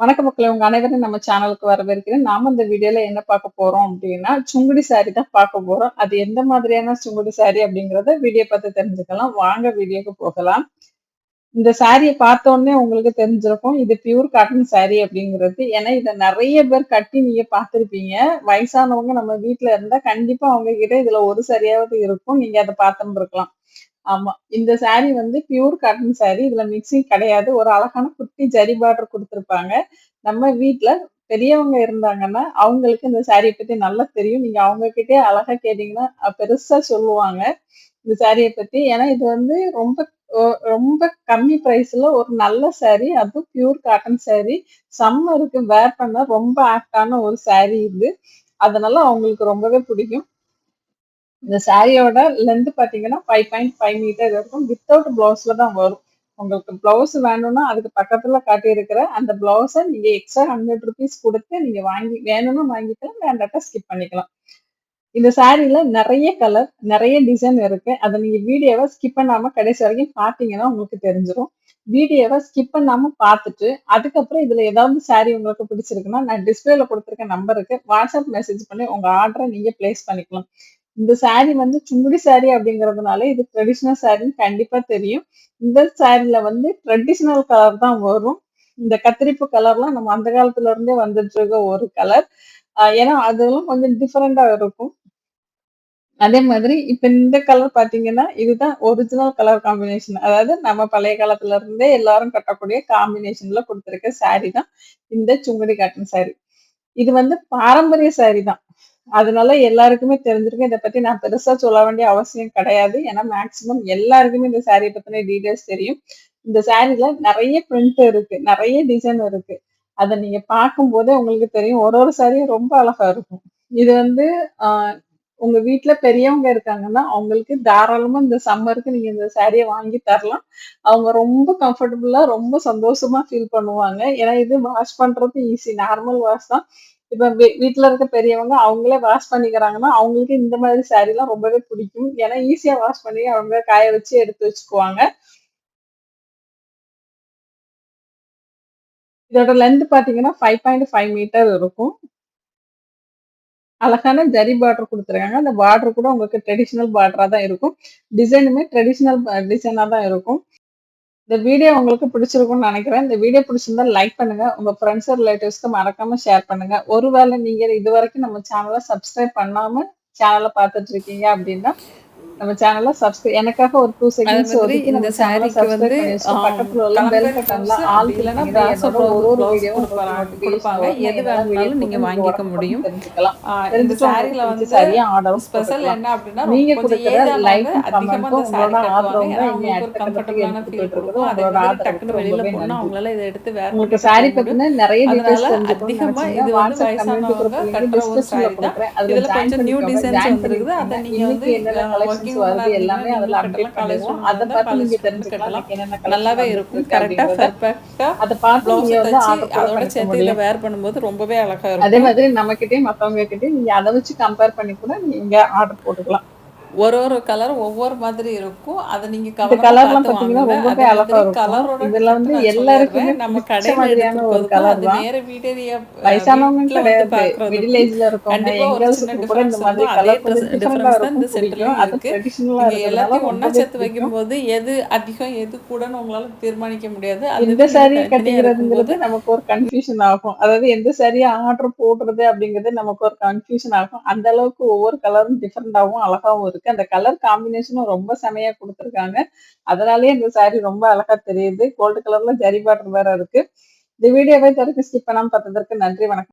வணக்க மக்களை உங்க அனைவரும் நம்ம சேனலுக்கு வரவேற்கிறேன். நாம இந்த வீடியோல என்ன பார்க்க போறோம் அப்படின்னா சுங்குடி சாரி தான் பார்க்க போறோம். அது எந்த மாதிரியான சுங்குடி சாரி அப்படிங்கறத வீடியோ பார்த்து தெரிஞ்சுக்கலாம். வாங்க வீடியோக்கு போகலாம். இந்த சாரியை பார்த்த உடனே உங்களுக்கு தெரிஞ்சிருக்கும் இது பியூர் காட்டன் சாரி அப்படிங்கிறது. ஏன்னா இதை நிறைய பேர் கட்டி நீங்க பார்த்துருப்பீங்க. வயசானவங்க நம்ம வீட்டுல இருந்தா கண்டிப்பா அவங்க கிட்ட இதுல ஒரு சரியாவது இருக்கும். நீங்க அதை பார்த்துட்டு இருக்கலாம். ஆமா. இந்த saree வந்து பியூர் காட்டன் saree. இதுல மிக்சிங் கிடையாது. ஒரு அழகான குட்டி ஜரி பார்டர் கொடுத்துருப்பாங்க. நம்ம வீட்டுல பெரியவங்க இருந்தாங்கன்னா அவங்களுக்கு இந்த சாரியை பத்தி நல்லா தெரியும். நீங்க அவங்க கிட்டே அழகா கேட்டீங்கன்னா பெருசா சொல்லுவாங்க இந்த சாரியை பத்தி. ஏன்னா இது வந்து ரொம்ப ரொம்ப கம்மி பிரைஸ்ல ஒரு நல்ல saree. அதுவும் பியூர் காட்டன் saree. சம்மருக்கு வேர் பண்ண ரொம்ப ஆப்டான ஒரு saree இது. அதனால அவங்களுக்கு ரொம்பவே பிடிக்கும். இந்த சாரியோட லென்த் பார்த்தீங்கன்னா ஃபைவ் பாயிண்ட் ஃபைவ் மீட்டர் இருக்கும். வித்தவுட் பிளவுஸ்ல தான் வரும். உங்களுக்கு பிளவுஸ் வேணும்னா அதுக்கு பக்கத்துல காட்டியிருக்கிற அந்த பிளவுஸை நீங்கள் எக்ஸ்ட்ரா ஹண்ட்ரட் ருபீஸ் கொடுத்து நீங்க வாங்கி வேணும்னா வாங்கிக்கலாம் வேண்டாட்டா ஸ்கிப் பண்ணிக்கலாம். இந்த சாரியில் நிறைய கலர் நிறைய டிசைன் இருக்கு. அதை நீங்கள் வீடியோவை ஸ்கிப் பண்ணாம கடைசி வரைக்கும் பார்த்தீங்கன்னா உங்களுக்கு தெரிஞ்சிடும் வீடியோவை ஸ்கிப் பண்ணாம பார்த்துட்டு அதுக்கப்புறம் இதுல ஏதாவது சாரி உங்களுக்கு பிடிச்சிருக்குன்னா நான் டிஸ்பிளேல கொடுத்துருக்க நம்பருக்கு வாட்ஸ்அப் மெசேஜ் பண்ணி உங்க ஆர்டரை நீங்க பிளேஸ் பண்ணிக்கலாம். இந்த saree வந்து சுங்குடி saree அப்படிங்கறதுனால இது ட்ரெடிஷ்னல் சாரின்னு கண்டிப்பா தெரியும். இந்த சாரில வந்து ட்ரெடிஷ்னல் கலர் தான் வரும். இந்த கத்திரிப்பு கலர்லாம் நம்ம அந்த காலத்துல இருந்தே வந்துட்டு இருக்க ஒரு கலர் ஏன்னா அதெல்லாம் கொஞ்சம் டிஃபரெண்டா இருக்கும். அதே மாதிரி இப்ப இந்த கலர் பாத்தீங்கன்னா இதுதான் ஒரிஜினல் கலர் காம்பினேஷன் அதாவது நம்ம பழைய காலத்துல இருந்தே எல்லாரும் கட்டக்கூடிய காம்பினேஷன்ல கொடுத்திருக்க சாரி தான் இந்த சுங்குடி காட்டன் சாரி இது வந்து பாரம்பரிய சாரி தான். அதனால எல்லாருக்குமே தெரிஞ்சிருக்கு இதை பத்தி நான் பெருசா சொல்ல வேண்டிய அவசியம் கிடையாது. ஏன்னா மேக்சிமம் எல்லாருக்குமே இந்த சாரியை பத்தின டீடைல்ஸ் தெரியும். இந்த சாரீல நிறைய பிரிண்ட் இருக்கு. நிறைய டிசைன் இருக்கு. அதை நீங்க பார்க்கும் போதே உங்களுக்கு தெரியும். ஒரு ஒரு சாரியும் ரொம்ப அழகா இருக்கும். இது வந்து ஆஹ் உங்க வீட்டுல பெரியவங்க இருக்காங்கன்னா அவங்களுக்கு தாராளமா இந்த சம்மருக்கு நீங்க இந்த சாரியை வாங்கி தரலாம். அவங்க ரொம்ப கம்ஃபர்டபுளா ரொம்ப சந்தோஷமா ஃபீல் பண்ணுவாங்க. ஏன்னா இது வாஷ் பண்றது ஈஸி நார்மல் வாஷ் தான். இப்ப வீட்டுல வீட்ல இருக்க பெரியவங்க அவங்களே வாஷ் பண்ணிக்கிறாங்கன்னா அவங்களுக்கு இந்த மாதிரி சாரி எல்லாம் ரொம்பவே பிடிக்கும். ஏன்னா ஈஸியா வாஷ் பண்ணி அவங்க காய வச்சு எடுத்து வச்சுக்குவாங்க. இதோட லென்த் பாத்தீங்கன்னா ஃபைவ் பாயிண்ட் ஃபைவ் மீட்டர் இருக்கும். அழகான ஜரி பார்டர் கொடுத்துருக்காங்க. அந்த பார்டர் கூட உங்களுக்கு ட்ரெடிஷ்னல் பார்டரா தான் இருக்கும். டிசைனுமே ட்ரெடிஷ்னல் டிசைனா தான் இருக்கும். இந்த வீடியோ உங்களுக்கு பிடிச்சிருக்கும்னு நினைக்கிறேன். இந்த வீடியோ பிடிச்சிருந்தா லைக் பண்ணுங்க. உங்க ஃப்ரெண்ட்ஸ் ரிலேட்டிவ்ஸ்க்கு மறக்காம ஷேர் பண்ணுங்க. ஒருவேளை நீங்க இது வரைக்கும் நம்ம சேனலை சப்ஸ்கிரைப் பண்ணாம சேனலை பார்த்துட்டு இருக்கீங்க அப்படின்னா நம்ம சேனலை சப்ஸ்கிரைப் எனக்காக ஒரு டூ செகண்ட்ஸ் ஒதுக்கி இந்த சாரிக்கு வந்து பக்கத்துல உள்ள பெல் பட்டன்ல ஆல் brasso என்னோட ஒரு ஒரு blouse வீடியோ கொடுப்பாங்க. எது வேணும்னாலும் நீங்க வாங்கிக்க முடியும். இந்த சாரில வந்து சரியா ஆர்டரும் ஸ்பெஷல் என்ன அப்படின்னா நீங்க கொடுக்குற லைக்கும் அதிகமா உங்களோட சாரி ஆதரவும் கட்டுவாங்க. தான் ஏன்னா இனி அவங்களுக்கு ஒரு எடுத்துட்டு ஃபீல் கொடுக்கும். அதே உங்களோட மாதிரி ஆதரவுக்கு டக்குன்னு வெளியில போனா அவங்களால இதை எடுத்து வேர் உங்களுக்கு சாரி பத்தின நிறைய டீடைல்ஸ் அதனால தெரிஞ்சுக்கணும்னு அதிகமா இது வந்து வயசானவங்க கட்டுற ஒரு சாரி தான். இதுல கொஞ்சம் நியூ டிசைன்ஸ் வந்திருக்குது அதை நீங்க வந்து உமனா வருது எல்லாமே அதுல அப்டேட் ஸ்டூடெண்ட் அதை பார்த்து காலேஜ் நீங்க ஸ்டூடெண்ட் தெரிஞ்சுக்கலாம். கட்டலாம். இன்னைக்கு என்னென்ன நல்லாவே இருக்கும். இருக்கு கரெக்டா அப்படிங்கறத பெர்ஃபெக்டா அதை பார்த்து வந்து அதோட சேர்த்து இதை வேர் பண்ணும்போது ரொம்பவே அழகா அதே இருக்கும் மாதிரி நம்ம கிட்டயும் மத்தவங்க கிட்டயும் நீங்க அதை வச்சு கம்பேர் பண்ணி கூட நீங்க ஆர்டர் போட்டுக்கலாம். ஒரு ஒரு கலர் ஒவ்வொரு மாதிரி இருக்கும். அதை நீங்க இந்த கவனமா கலர்லாம் பாத்தீங்கன்னா ரொம்பவே அழகா இருக்கும். இதுல வந்து எல்லாருக்குமே நம்ம கடையில மாதிரியான ஒரு கலர் தான். நேர வீடியோ வயசானவங்க கிடையாது. மிடில் ஏஜ்ல இருக்கவங்க கேர்ள்ஸுக்கு கூட இந்த மாதிரி கலர் கொஞ்சம் டிஃபரெண்டா இருக்கும். இந்த செட்லயும் அது இருக்கு. ட்ரெடிஷ்னலா எல்லாத்தையும் ஒண்ணா சேர்த்து வைக்கும்போது எது அதிகம் எது கூடன்னு உங்களால தீர்மானிக்க முடியாது. தனித்தனியா இருக்கும்போது கட்டிக்கிறதுங்கிறது நமக்கு ஒரு கன்ஃபியூஷன் ஆகும். அதாவது எந்த சாரியை ஆர்டர் போடுறது அப்படிங்கிறது நமக்கு ஒரு கன்ஃபியூஷன் ஆகும். அந்த அளவுக்கு ஒவ்வொரு கலரும் டிஃப்ரெண்டாவும் அழகாவும் இருக்கு அந்த கலர் காம்பினேஷனும் ரொம்ப செமையா கொடுத்துருக்காங்க. அதனாலயே இந்த saree ரொம்ப அழகா தெரியுது. கோல்டு கலர்ல ஜரி பார்டர் வேற இருக்கு. இந்த வீடியோவை தடுக்க ஸ்கிப் பண்ணாம பார்த்ததற்கு நன்றி வணக்கம்.